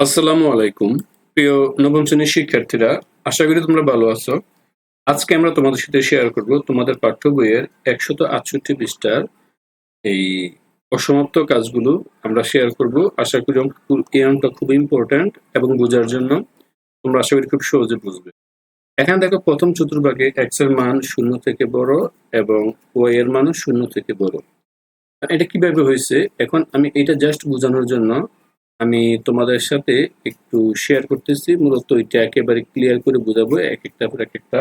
আসসালামু আলাইকুম। প্রিয় নবম শ্রেণির শিক্ষার্থীরা, আশা করি তোমরা ভালো আছো। আজকে আমরা তোমাদের সাথে শেয়ার করব তোমাদের পাঠ্য বইয়ের একশত আটষট্টি পৃষ্ঠার এই অসমাপ্ত কাজগুলো। আমরা শেয়ার করব। আশা করি এই অঙ্কটা খুব ইম্পর্ট্যান্ট এবং বোঝার জন্য তোমরা আশা করি খুব সহজে বুঝবে। এখানে দেখো, প্রথম চতুর্ভাগে এক্সের মান শূন্য থেকে বড় এবং ওয়াই এর মানও শূন্য থেকে বড়। এটা কীভাবে হয়েছে? এখন আমি এটা জাস্ট বোঝানোর জন্য আমি তোমাদের সাথে একটু শেয়ার করতেছি। মূলত এটা একেবারে ক্লিয়ার করে বোঝাবো এক একটা পর এক একটা।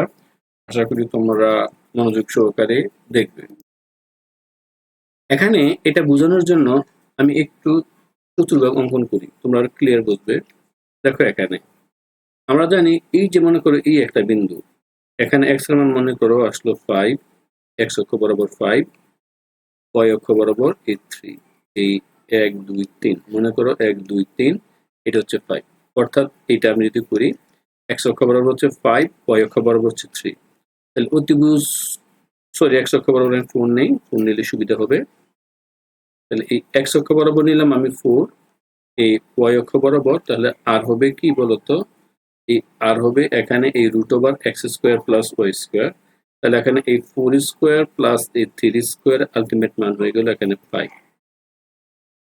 আশা করি তোমরা মনোযোগ সহকারে দেখবে। এখানে এটা বোঝানোর জন্য আমি একটু চতুর্ভাগ অঙ্কন করি। তোমরা ক্লিয়ার বুঝবে। দেখো এখানে। আমরা জানি এই যে মনে করো এই একটা বিন্দু, এখানে এক্স মান মনে করো আসলো ফাইভ এক্স অক্ষ বরাবর ফাইভ ওয়াই অক্ষ বরাবর এই থ্রি এই এক, দুই, তিন। মনে করো এক, দুই, তিন, এটা হচ্ছে ফাইভ অর্থাৎ এটা আমি যদি করি এক্স অক্ষ বরাবর হচ্ছে ফাইভ ওয়াই অক্ষ বরাবর হচ্ছে থ্রি তাহলে অতিভুজ সরি এক্স অক্ষ বরাবর আমি ফোর নেই ফোর নিলে সুবিধা হবে। তাহলে এই এক্স অক্ষ বরাবর নিলাম আমি ফোর এই ওয়াই অক্ষ বরাবর, তাহলে আর হবে কি বলতো? এই আর হবে এখানে এই root over x square plus y square তাহলে এখানে এই ফোর স্কোয়ার প্লাস এই থ্রি স্কোয়ার আলটিমেট মান হয়ে গেল এখানে ফাইভ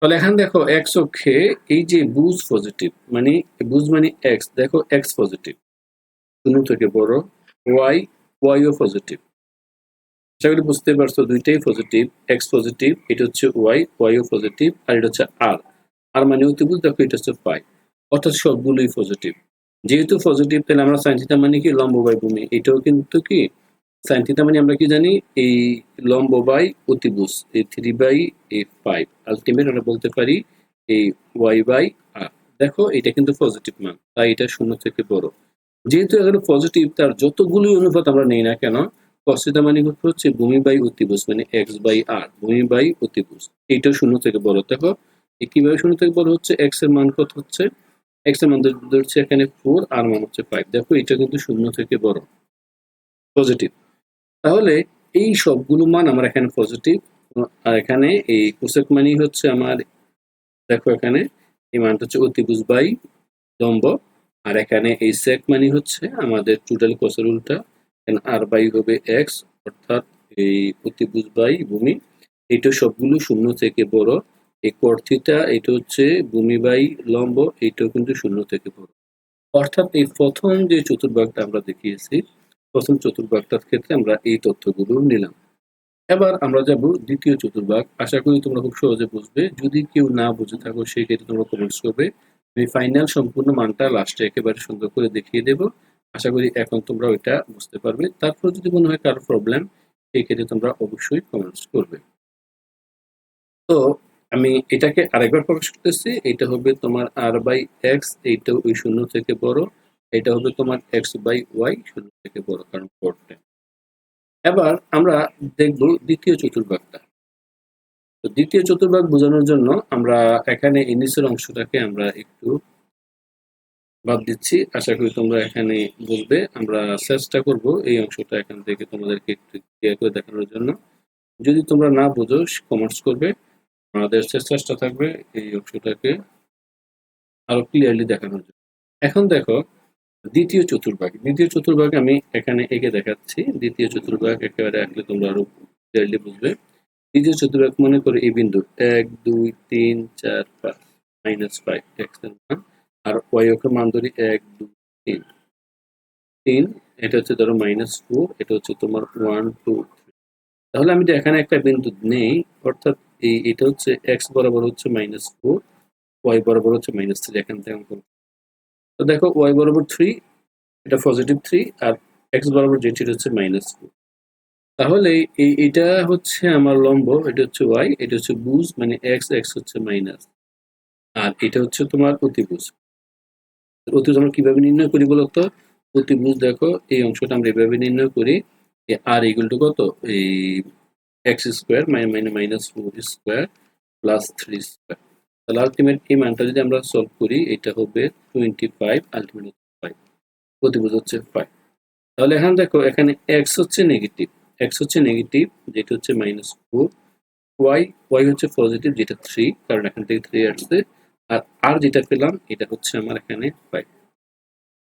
তাহলে এখানে দেখো এক্স অক্ষে এই যে বুজ পজিটিভ মানে বুজ মানে এক্স দেখো এক্স পজিটিভ শূন্য থেকে বড় ওয়াই ওয়াইও পজিটিভ আশা করি বুঝতে পারছ, দুইটাই পজিটিভ এক্স পজিটিভ এটা হচ্ছে ওয়াই ওয়াইও পজিটিভ আর এটা হচ্ছে আর আর মানে অতিভুজ, দেখো এটা হচ্ছে পাই অর্থাৎ সবগুলোই পজিটিভ যেহেতু পজিটিভ তাহলে আমরা সাইন থিটা মানে কি? লম্ব বাই ভূমি। এটাও কিন্তু কি? সাইন থিটা মানে আমরা কি জানি? এই লম্ব বাই অতিভুজ, এই থ্রি বাই এই ফাইভ আলটিমেট আমরা বলতে পারি এই ওয়াই বাই আর দেখো, এটা কিন্তু পজিটিভ মান, তাই এটা শূন্য থেকে বড়। যেহেতু এখানে পজিটিভ তার যতগুলি অনুপাত আমরা নেই না কেন কস্তিতা মানে হচ্ছে ভূমি বাই অতিভুজ মানে এক্স বাই আর ভূমি বাই অতিভুজ। এইটাও শূন্য থেকে বড়। দেখো, এ কীভাবে শূন্য থেকে বড় হচ্ছে? এক্সের মান কত হচ্ছে? এক্সের মান ধর- ধরছে এখানে ফোর আর মান হচ্ছে ফাইভ দেখো, এটা কিন্তু শূন্য থেকে বড়। পজিটিভ তাহলে এই সবগুলো মান আমার এখানে পজিটিভ আর এখানে এই কোসেক মানি হচ্ছে আমার, দেখো এখানে, এই মানটা হচ্ছে অতিভুজ বাই লম্ব আর এখানে এই সেক মানি হচ্ছে আমাদের টোটাল কোসের উল্টা আর বাই হবে এক্স অর্থাৎ এই অতিভুজ বাই ভূমি এটা সবগুলো শূন্য থেকে বড়, এই কর্থিতা এটা হচ্ছে ভূমি বাই লম্ব, এইটাও কিন্তু শূন্য থেকে বড়। অর্থাৎ এই প্রথম যে চতুর্ভাগটা আমরা দেখিয়েছি প্রথম চতুর্ভাগটার ক্ষেত্রে আমরা এই তথ্যগুলো নিলাম। এবার আমরা যাব দ্বিতীয় চতুর্ভাগ। আশা করি তোমরা খুব সহজে বুঝবে। যদি কেউ না বুঝে থাকো সেই ক্ষেত্রে তোমরা কমেন্টস করবে। আমি ফাইনাল সম্পূর্ণ মানটা লাস্টে একেবারে সুন্দর করে দেখিয়ে দেব। আশা করি এখন তোমরা ওইটা বুঝতে পারবে। তারপর যদি মনে হয় কারও প্রবলেম সেই ক্ষেত্রে তোমরা অবশ্যই কমেন্টস করবে। তো আমি এটাকে আরেকবার প্রকাশ করতেছি। এটা হবে তোমার আর বাই এক্স এইটা ওই শূন্য থেকে বড়। এটা হবে তোমার এক্স বাই ওয়াই শূন্য থেকে বড়, কারণ পড়তে এবার আমরা দেখব দ্বিতীয় চতুর্ভাগটা। তো দ্বিতীয় চতুর্ভাগ বোঝানোর জন্য আমরা এখানে এই নিচের অংশটাকে আমরা একটু বাদ দিচ্ছি। আশা করি তোমরা এখানে বুঝবে। আমরা চেষ্টা করব এই অংশটা এখান থেকে তোমাদেরকে একটু ক্লিয়ার করে দেখানোর জন্য। যদি তোমরা না বুঝো কমেন্টস করবে। আমাদের চেষ্টা থাকবে এই অংশটাকে আরও ক্লিয়ারলি দেখানোর জন্য। এখন দেখো দ্বিতীয় চতুর্ভাগ। দ্বিতীয় চতুর্ভাগ আমি এখানে এঁকে দেখাচ্ছি। দ্বিতীয় চতুর্ভাগ একেবারে আঁকলে তোমরা আরও ক্লিয়ারলি বুঝবে। দ্বিতীয় চতুর্ভাগ মনে করো এই বিন্দু এক, দুই, তিন, চার, পাঁচ মাইনাস ফাইভ এক্সের মান। আর ওয়াই অক্ষের মান ধরি এক, দুই, তিন। তিন, এটা হচ্ছে ধরো মাইনাস ফোর এটা হচ্ছে তোমার ওয়ান টু থ্রি তাহলে আমি এখানে একটা বিন্দু নেই, অর্থাৎ এই, এটা হচ্ছে এক্স বরাবর হচ্ছে মাইনাস ফোর ওয়াই বরাবর হচ্ছে মাইনাস থ্রি এখান থেকে তো দেখো ওয়াই বরাবর থ্রি এটা পজিটিভ থ্রি আর এক্স বরাবর যেটি হচ্ছে মাইনাস ফোর তাহলে এই এটা হচ্ছে আমার লম্ব, এটা হচ্ছে ওয়াই এটা হচ্ছে বুজ মানে এক্স এক্স হচ্ছে মাইনাস আর এটা হচ্ছে তোমার অতিভুজ অতিভুজ আমরা কীভাবে নির্ণয় করি বলতো অতিভুজ দেখো, এই অংশটা আমরা এভাবে নির্ণয় করি আর ইকুয়াল টু কত? এই x square minus four square plus three square তাহলে আলটিমেট এই মানটা যদি আমরা সলভ করি, এটা হবে টোয়েন্টি ফাইভ আলটিমেট ফাইভ প্রতিবোধ হচ্ছে ফাইভ তাহলে এখানে দেখো, এখানে এক্স হচ্ছে নেগেটিভ এক্স হচ্ছে নেগেটিভ যেটা হচ্ছে মাইনাস ফোর ওয়াই ওয়াই হচ্ছে পজিটিভ যেটা থ্রি কারণ এখান থেকে থ্রি আসছে। আর আর যেটা পেলাম, এটা হচ্ছে আমার এখানে ফাইভ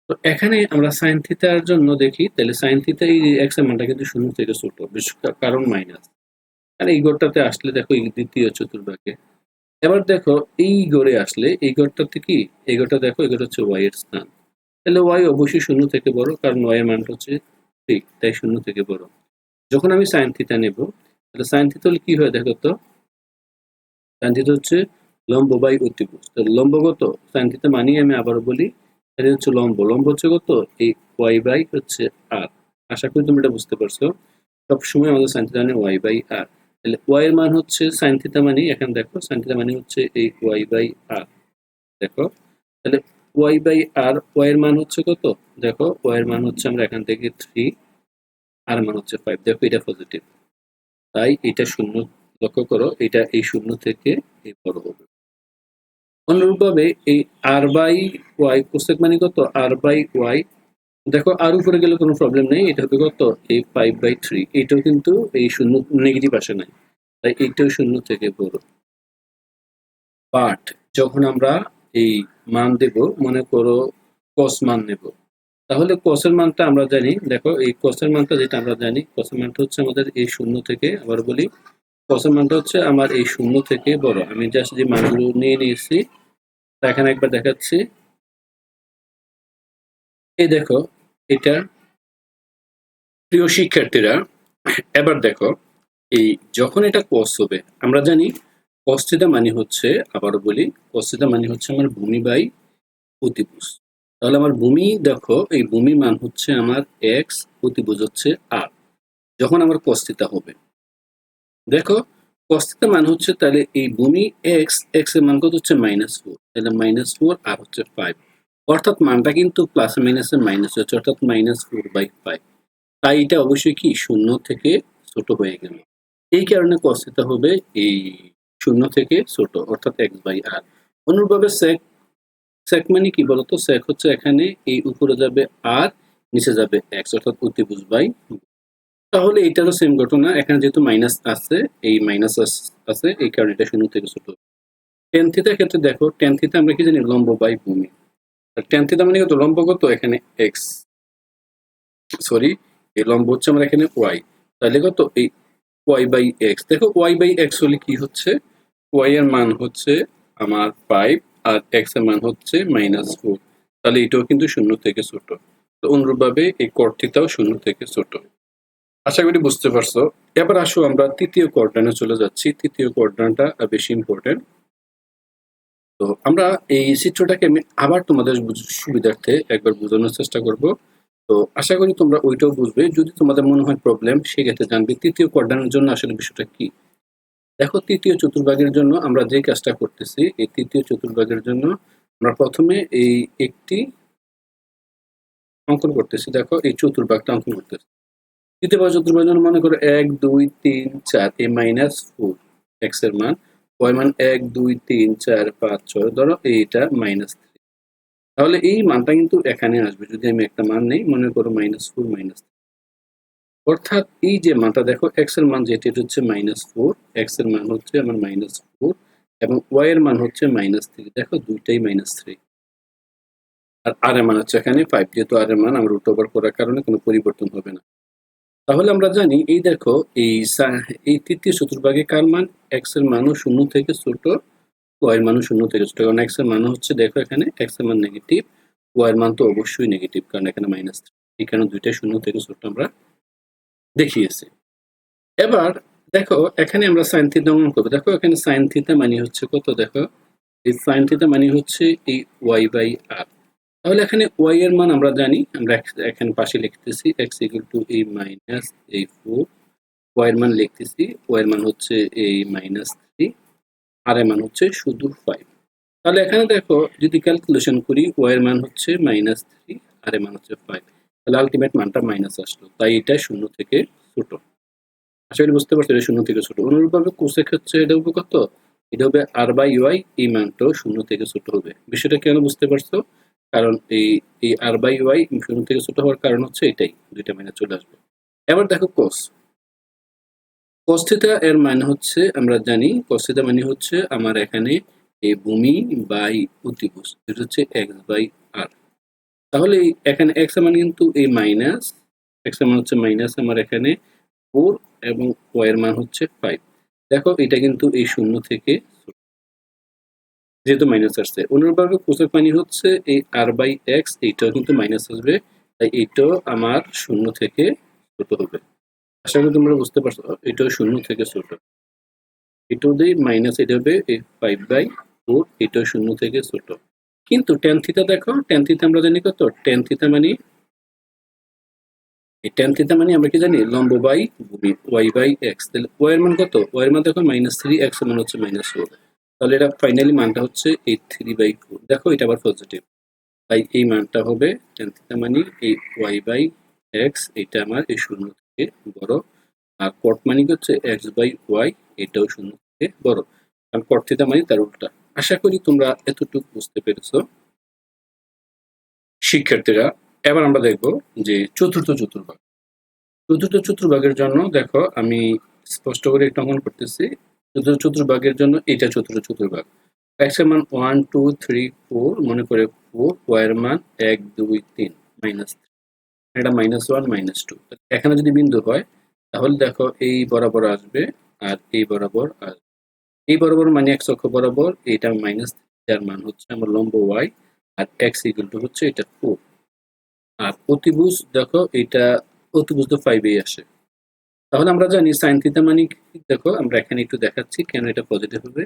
তো এখানে আমরা সাইন থিতার জন্য দেখি, তাহলে সাইন থিতা এই এক্সের মানটা কিন্তু শূন্য থেকে ছোট, বিশেষ কারণ মাইনাস আর এই গড়টাতে আসলে দেখো দ্বিতীয় চতুর্ভাগে। এবার দেখো, এই গড়ে আসলে এই গড়টাতে কি? এই গড়টা দেখো, এই গড়টা হচ্ছে ওয়াই এর স্থান। তাহলে ওয়াই অবশ্যই শূন্য থেকে বড়, কারণ ওয়াই এর মানটা হচ্ছে ঠিক, তাই শূন্য থেকে বড়। যখন আমি সাইন থিতা নেব, তাহলে সাইন থিতা হলে কি হয় দেখো তো? সাইন থিতা হচ্ছে লম্ব বাই অতিভুজ। তো লম্ব কত? সাইন থিতা মানিয়ে আমি আবার বলি এটা হচ্ছে লম্ব। লম্ব হচ্ছে কত? এই ওয়াই বাই হচ্ছে আর আশা করি তুমি এটা বুঝতে পারছ। সবসময় আমাদের সাইন থিতা মানে ওয়াই বাই আর তাহলে ওয়াই এর মান হচ্ছে সাইন থিতা মানে এখানে দেখো সাইন মানে হচ্ছে এই ওয়াই বাই আর দেখো, তাহলে ওয়াই বাই আর ওয়াই এর মান হচ্ছে কত? দেখো ওয়াই এর মান হচ্ছে আমরা এখান থেকে থ্রি আর মান হচ্ছে ফাইভ দেখো এটা পজিটিভ তাই এটা শূন্য, লক্ষ্য করো, এটা এই শূন্য থেকে এই বড় হবে। অনুরূপভাবে এই আর বাই ওয়াই কোসেক মানে কত? আর বাই ওয়াই দেখো, আর উপরে গেলে কোনো প্রবলেম নেই, এটা হবে কত? এই ফাইভ বাই থ্রি এটাও কিন্তু এই শূন্য নেগেটিভ আসে নাই। তাই এইটাও শূন্য থেকে বড়। বাট যখন আমরা এই মান দেব, মনে করো কস মান নেব। তাহলে কসের মানটা আমরা জানি, দেখো, এই কসের মানটা যেটা আমরা জানি কসের মানটা হচ্ছে আমাদের এই শূন্য থেকে, আবার বলি কসের মানটা হচ্ছে আমার এই শূন্য থেকে বড়। আমি জাস্ট যে মানগুলো নিয়ে নিয়েছি এখানে একবার দেখাচ্ছি। এই দেখো এটা প্রিয় শিক্ষার্থীরা, এবার দেখো, এই যখন এটা কস হবে, আমরা জানি কস্তিতা মানে হচ্ছে, আবারও বলি কস্তিতা মানে হচ্ছে আমার ভূমি বাই অতিভুজ। তাহলে আমার ভূমি, দেখো, এই ভূমি মান হচ্ছে আমার এক্স অতিভুজ হচ্ছে আর যখন আমার কস্তিতা হবে, দেখো কস্তিতা মান হচ্ছে তাহলে এই ভূমি এক্স এক্সের মান কত হচ্ছে? মাইনাস ফোর তাহলে মাইনাস ফোর আর হচ্ছে ফাইভ অর্থাৎ মানটা কিন্তু প্লাস মাইনাসে মাইনাস হচ্ছে অর্থাৎ মাইনাস ফোর বাই ফাইভ তাই এটা অবশ্যই কি শূন্য থেকে ছোট হয়ে গেল। এই কারণে কস্তিতা হবে এই শূন্য থেকে ছোট, অর্থাৎ এক্স বাই আর অনুরূপভাবে সেক সেক মানে কি বলতো? সেক হচ্ছে এখানে এই উপরে যাবে আর নিচে যাবে এক্স অর্থাৎ অতিভুজ বাই তাহলে এটারও সেম ঘটনা, এখানে যেহেতু মাইনাস আছে, এই মাইনাস আছে, এই কারণে এটা শূন্য থেকে ছোট। টেন থিতার ক্ষেত্রে দেখো টেন থিতা আমরা কি জানি? লম্ব বাই ভূমি। টেন থিতা মানে কত লম্ব কত? এখানে এক্স সরি এই লম্ব হচ্ছে আমরা এখানে ওয়াই তাহলে কত? এই ওয়াই বাই এক্স দেখো ওয়াই বাই এক্স হলে কি হচ্ছে? ওয়াই এর মান হচ্ছে আমার ফাইভ আর এক্সের মান হচ্ছে মাইনাস ফোর তাহলে এটাও কিন্তু শূন্য থেকে ছোট। তো অনুরূপভাবে এই কর্তিতাও শূন্য থেকে ছোট। আশা করি বুঝতে পারছ। এবার আসো আমরা তৃতীয় কোয়ার্ডানে চলে যাচ্ছি। তৃতীয় কোয়ার্ডানটা বেশি ইম্পর্টেন্ট তো আমরা এই চিত্রটাকে আমি আবার তোমাদের সুবিধার্থে একবার বোঝানোর চেষ্টা করব। তো আশা করি তোমরা ওইটাও বুঝবে। যদি তোমাদের মনে হয় প্রবলেম সেক্ষেত্রে জানবে তৃতীয় কোয়ার্ডানের জন্য আসলে বিষয়টা কি। দেখো, তৃতীয় চতুর্ভাগের জন্য আমরা যে কাজটা করতেছি, এই তৃতীয় চতুর্ভাগের জন্য আমরা প্রথমে এই একটি অঙ্কন করতেছি। দেখো, এই চতুর্ভাগটা অঙ্কন করতেছি। তৃতীয় বা চতুর্ভাগের জন্য মনে করো এক, দুই, তিন, চার, এই মাইনাস ফোর এক্সের মান। ওয়াই মান এক, দুই, তিন, চার, পাঁচ, ছয়, ধরো এইটা মাইনাস থ্রি তাহলে এই মানটা কিন্তু এখানে আসবে, যদি আমি একটা মান নেই, মনে করো মাইনাস ফোর মাইনাস অর্থাৎ এই যে মানটা দেখো এক্সের মান যেটা হচ্ছে মাইনাস ফোর এক্সের মান হচ্ছে আমার মাইনাস ফোর এবং ওয়াই এর মান হচ্ছে মাইনাস থ্রি দেখো দুইটাই মাইনাস থ্রি আর আর এর মান হচ্ছে এখানে ফাইভ যেহেতু আর এর মান আমরা রুট ওভার করার কারণে কোনো পরিবর্তন হবে না। তাহলে আমরা জানি, এই দেখো, এই এই তৃতীয় চতুর্ভাগে কার মান? এক্সের মানও শূন্য থেকে ছোট ওয়াই এর মানও শূন্য থেকে ছোট। কারণ এক্সের মান হচ্ছে, দেখো এখানে এক্সের মান নেগেটিভ ওয়াই এর মান তো অবশ্যই নেগেটিভ কারণ এখানে মাইনাস এখানে দুইটাই শূন্য থেকে ছোট আমরা দেখিয়েছি। এবার, দেখো, এখানে আমরা সাইন থিতা অঙ্কন করব। দেখো, এখানে সাইন থিতা মানে হচ্ছে কত? দেখো, এই সাইন থিতা মানে হচ্ছে এই ওয়াই বাই আর তাহলে এখানে ওয়াই এর মান আমরা জানি। আমরা এখানে পাশে লিখতেছি এক্স ইকুয়াল টু এই মাইনাস এই ফোর ওয়াই এর মান লিখতেছি। ওয়াই এর মান হচ্ছে এই মাইনাস থ্রি আর এর মান হচ্ছে শুধু ফাইভ তাহলে এখানে দেখো, যদি ক্যালকুলেশন করি ওয়াই এর মান হচ্ছে মাইনাস থ্রি আর এর মান হচ্ছে ফাইভ তাহলে আলটিমেট মানটা মাইনাস আসলো। তাই এটা শূন্য থেকে ছোট। করি বুঝতে পারছ, এটা শূন্য থেকে ছোট। অনুরূপভাবে কোসেক হচ্ছে, এটা হবে কত এটা হবে আর বাই ওয়াই এই মানটাও শূন্য থেকে ছোট হবে। বিষয়টা কেন বুঝতে পারছ? কারণ এই এই আর বাই ওয়াই শূন্য থেকে ছোট হওয়ার কারণ হচ্ছে এটাই, দুইটা মাইনে চলে আসবে। এবার দেখো কস কোস থিটা এর মানে হচ্ছে, আমরা জানি কোস থিটা মানে হচ্ছে আমার এখানে এই ভূমি বাই অতিভুজ, এটা হচ্ছে এক্স বাই আর তাহলে এখানে এক্স মান কিন্তু এই মাইনাস এক্স মান হচ্ছে মাইনাস আমার এখানে ফোর এবং ওয়াই এর মান হচ্ছে ফাইভ দেখো এটা কিন্তু এই শূন্য থেকে। যেহেতু মাইনাস আসছে। অনুরূপভাবে কোসেক মানে হচ্ছে, এই আর বাই এক্স এইটাও কিন্তু মাইনাস আসবে। তাই এইটাও আমার শূন্য থেকে ছোট হবে। আশা করি তোমরা বুঝতে পারছ এটাও শূন্য থেকে ছোট। এটাও দিয়ে মাইনাস এটা হবে ফাইভ বাই ফোর এটাও শূন্য থেকে ছোট। কিন্তু টেন থিতা দেখো টেন থিতা আমরা জানি কত? টেন থিতা মানে? এই টেন থিতা মানে আমরা কি জানি? লম্ব বাই ভূমি ওয়াই বাই এক্স তাহলে ওয়াই এর মান কত? ওয়াই এর মান দেখো মাইনাস থ্রি এক্স মান হচ্ছে মাইনাস ফোর তাহলে এটা ফাইনালি মানটা হচ্ছে এইট থ্রি বাই ফোর দেখো এটা আবার পজিটিভ তাই এই মানটা হবে টেন মানে এই ওয়াই বাই এক্স এটা আমার এই শূন্য থেকে বড়। আর কট মানে হচ্ছে এক্স বাই ওয়াই এটাও শূন্য থেকে বড়। কারণ কট থিতা মানে তার উল্টা। আশা করি তোমরা এতটুকু বুঝতে পেরেছ। শিক্ষার্থীরা, এবার আমরা দেখব যে চতুর্থ চতুর্ভাগ। চতুর্থ চতুর্ভাগের জন্য দেখো আমি স্পষ্ট করে একটা অঙ্কন করতেছি। চতুর্থ চতুর্ভাগের জন্য এটা চতুর্থ চতুর্ভাগ। এক্সের মান ওয়ান টু থ্রি ফোর মনে করে ফোর ওয়াই এর মান এক, দুই, তিন মাইনাস এটা মাইনাস ওয়ান মাইনাস টু এখানে যদি বিন্দু হয়, তাহলে দেখো এই বরাবর আসবে আর এই বরাবর আসবে এই বরাবর মানে এক্স অক্ষ বরাবর, এটা মাইনাস যার মান হচ্ছে আমার লম্ব ওয়াই আর এক্স ইকুয়াল টু হচ্ছে এটা ফোর আর অতিভুজ, দেখো এটা অতিভুজ তো ফাইভেই আসে। তাহলে আমরা জানি সাইন থিতা মানে? দেখো, আমরা এখানে একটু দেখাচ্ছি কেন এটা পজিটিভ হবে।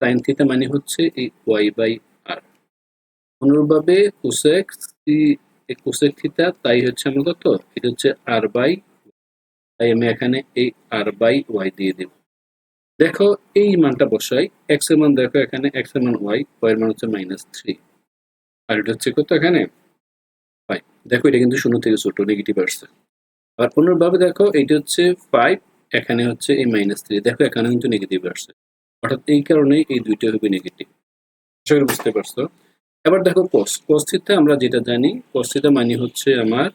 সাইন থিতা মানে হচ্ছে এই ওয়াই বাই আর অনুরূপভাবে কোসেক কোসেক থিতা তাই হচ্ছে আমার কত? এটা হচ্ছে আর বাই তাই আমি এখানে এই আর বাই ওয়াই দিয়ে দেব। দেখো, এই মানটা বসাই। এক্সের মান দেখো এখানে এক্সের মান ওয়াই ওয়াই এর মান হচ্ছে মাইনাস থ্রি আর এটা হচ্ছে কত এখানে? দেখো, এটা কিন্তু শূন্য থেকে ছোট নেগেটিভ আসছে। আর অনুরূপভাবে দেখো এটা হচ্ছে ফাইভ এখানে হচ্ছে এই মাইনাস থ্রি দেখো এখানে কিন্তু নেগেটিভ আসছে। অর্থাৎ এই কারণে এই দুইটা হবে নেগেটিভ আশা করি বুঝতে পারছ? এবার দেখো কস কস আমরা যেটা জানি কস থিটা মানে হচ্ছে আমার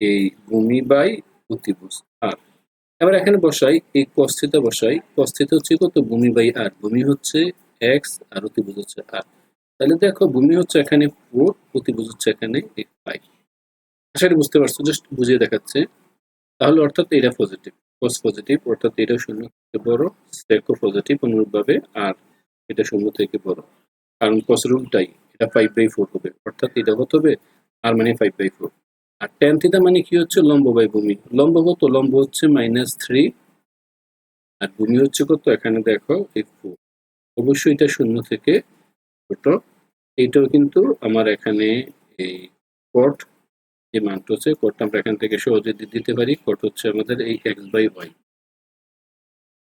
এই ভূমি বাই অতিভুজ আর এবার এখানে বসাই, এই কস থিটা বসাই। কস থিটা হচ্ছে কত? ভূমি বাই আর ভূমি হচ্ছে এক্স আর অতিভুজ হচ্ছে আর তাহলে দেখো, ভূমি হচ্ছে এখানে ফোর অতিভুজ হচ্ছে এখানে ফাইভ আশা করি বুঝতে পারছ? জাস্ট বুঝিয়ে দেখাচ্ছে। তাহলে অর্থাৎ এটা পজিটিভ কস পজিটিভ অর্থাৎ এটা শূন্য থেকে বড় সেকও পজিটিভ অনুরূপভাবে, আর এটা শূন্য থেকে বড়। কারণ কসের উল্টাই এটা ফাইভ বাই ফোর হবে, অর্থাৎ এটা কত হবে? আর মানে ফাইভ বাই ফোর আর টেন থিটা মানে কি হচ্ছে? লম্ব বাই ভূমি। লম্ব কত? লম্ব হচ্ছে মাইনাস থ্রি আর ভূমি হচ্ছে কত? এখানে দেখো, এই ফোর অবশ্যই এটা শূন্য থেকে ছোট। এইটাও কিন্তু আমার এখানে এই কট যে মানটা হচ্ছে কোডটা আমরা এখান থেকে সহজে দিতে পারি। কোড হচ্ছে আমাদের এই এক্স বাই ওয়াই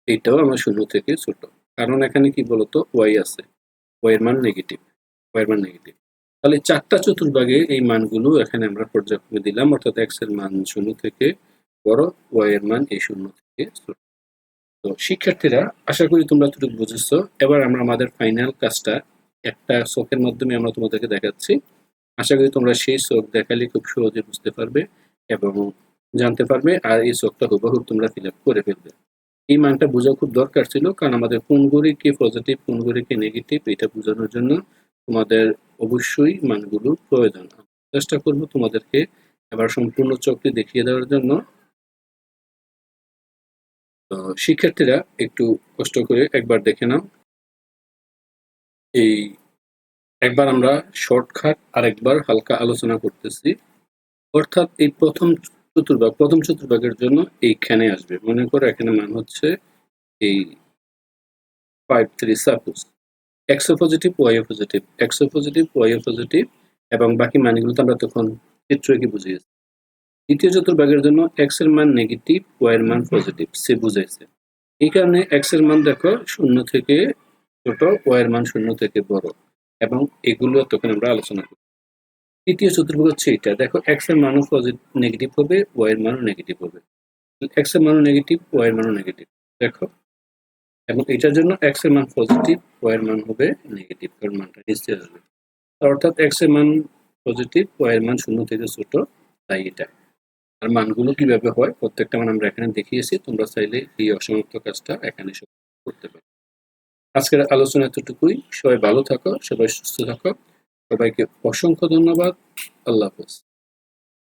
এইটাও আমার শূন্য থেকে ছোট। কারণ এখানে কি বলতো? ওয়াই আছে। ওয়াইয়ের মান নেগেটিভ ওয়াইয়ের মান নেগেটিভ তাহলে চারটা চতুর্ভাগে এই মানগুলো এখানে আমরা পর্যায়ক্রমে দিলাম। অর্থাৎ এক্সের মান শূন্য থেকে বড় ওয়াই এর মান এই শূন্য থেকে ছোট। তো শিক্ষার্থীরা, আশা করি তোমরা এতটুকু বুঝেছ। এবার আমরা আমাদের ফাইনাল কাজটা একটা চোখের মাধ্যমে আমরা তোমাদেরকে দেখাচ্ছি। আশা করি তোমরা সেই চোখ দেখালে খুব সহজে বুঝতে পারবে এবং জানতে পারবে, আর এই চোখটা হুবহু তোমরা ফিল করে ফেলবে। এই মানটা বোঝা খুব দরকার ছিল, কারণ আমাদের কোন গড়ি কি পজিটিভ কোন গড়ি কি নেগেটিভ এটা বোঝানোর জন্য তোমাদের অবশ্যই মানগুলো প্রয়োজন। চেষ্টা করব তোমাদেরকে এবার সম্পূর্ণ চোখটি দেখিয়ে দেওয়ার জন্য। শিক্ষার্থীরা একটু কষ্ট করে একবার দেখে নাও। এই একবার আমরা শর্টকাট আর একবার হালকা আলোচনা করতেছি। অর্থাৎ এই প্রথম চতুর্ভাগ, প্রথম চতুর্ভাগের জন্য এইখানে আসবে। মনে করো এখানে মান হচ্ছে এই five three suppose x positive y positive x positive y positive এবং বাকি মানগুলো তো আমরা তখন চিত্র কি বুঝিয়েছি। দ্বিতীয় চতুর্ভাগের জন্য এক্সের মান নেগেটিভ ওয়াই এর মান পজিটিভ সে বুঝাইছে। এই কারণে এক্সের মান দেখো শূন্য থেকে ছোট ওয়াই এর মান শূন্য থেকে বড়। এবং এগুলো তখন আমরা আলোচনা করি। তৃতীয় চতুর্ভুজ হচ্ছে এটা। দেখো এক্সের মানও পজিটিভ নেগেটিভ হবে ওয়াই এর মানও নেগেটিভ হবে। এক্সের মানও নেগেটিভ ওয়াই এর মানও নেগেটিভ দেখো, এবং এটার জন্য এক্সের মান পজিটিভ ওয়াই এর মান হবে নেগেটিভ কারণ মানটা নিচে আসবে অর্থাৎ এক্সের মান পজিটিভ ওয়াই এর মান শূন্য থেকে ছোট, তাই এটা। আর মানগুলো কীভাবে হয়, প্রত্যেকটা মান আমরা এখানে দেখিয়েছি, তোমরা চাইলে এই অসমাপ্ত কাজটা এখানে করতে পারো। আজকের আলোচনা এতটুকুই। সবাই ভালো থাকো সবাই সুস্থ থাকো। সবাইকে অসংখ্য ধন্যবাদ। আল্লাহ হাফেজ।